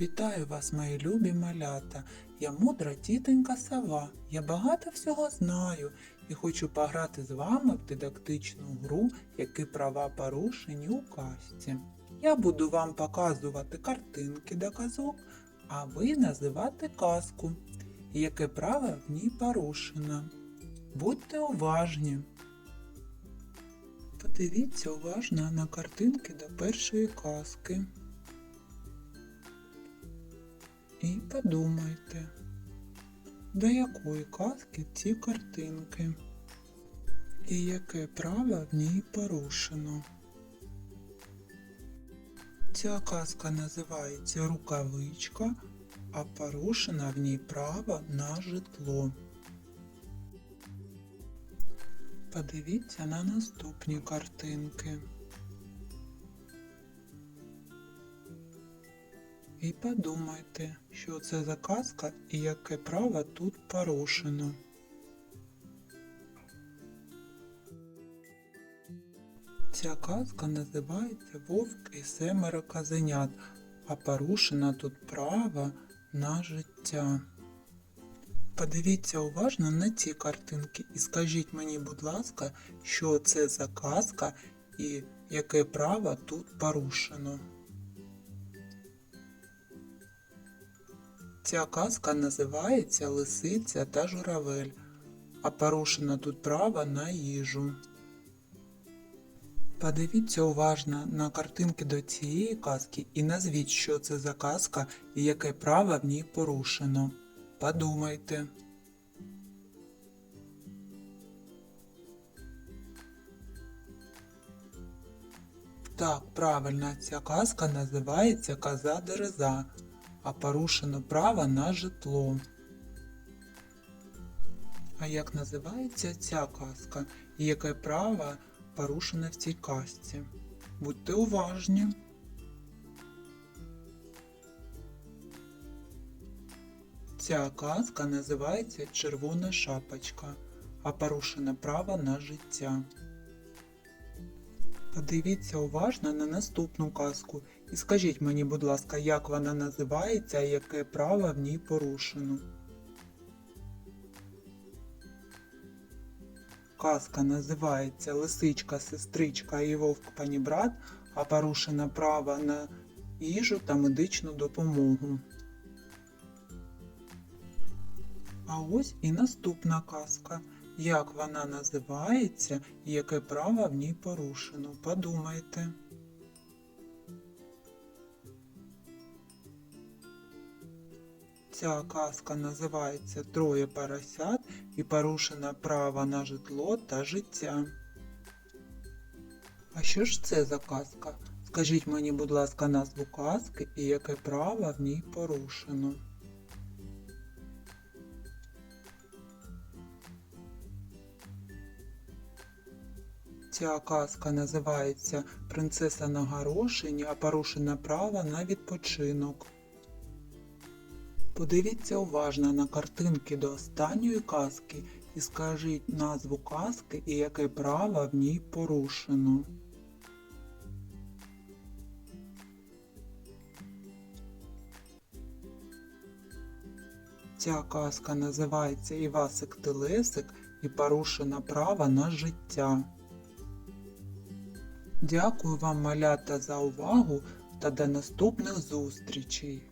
Вітаю вас, мої любі малята. Я мудра тітонька сова. Я багато всього знаю і хочу пограти з вами в дидактичну гру, які права порушені у казці. Я буду вам показувати картинки до казок, а ви називати казку, яке право в ній порушено. Будьте уважні. Подивіться уважно на картинки до першої казки. І подумайте, до якої казки ці картинки, і яке право в ній порушено. Ця казка називається Рукавичка, а порушено в ній право на житло. Подивіться на наступні картинки. І подумайте, що це за казка і яке право тут порушено. Ця казка називається Вовк і семеро казенят, а порушено тут право на життя. Подивіться уважно на ці картинки і скажіть мені, будь ласка, що це за казка і яке право тут порушено. Ця казка називається Лисиця та журавель, а порушено тут право на їжу. Подивіться уважно на картинки до цієї казки і назвіть, що це за казка і яке право в ній порушено. Подумайте. Так, правильно, ця казка називається Коза Дереза, а порушено право на житло. А як називається ця казка і яке право порушене в цій казці? Будьте уважні. Ця казка називається Червона шапочка, а порушене право на життя. Подивіться уважно на наступну казку і скажіть мені, будь ласка, як вона називається і яке право в ній порушено. Казка називається Лисичка, сестричка і вовк панібрат, а порушено право на їжу та медичну допомогу. А ось і наступна казка. Як вона називається і яке право в ній порушено? Подумайте. Ця казка називається Троє поросят і порушено право на житло та життя. А що ж це за казка? Скажіть мені, будь ласка, назву казки і яке право в ній порушено. Ця казка називається Принцеса на горошині, а порушено право на відпочинок. Подивіться уважно на картинки до останньої казки і скажіть назву казки і яке право в ній порушено. Ця казка називається Івасик Телесик і порушено право на життя. Дякую вам, малята, за увагу та до наступних зустрічей!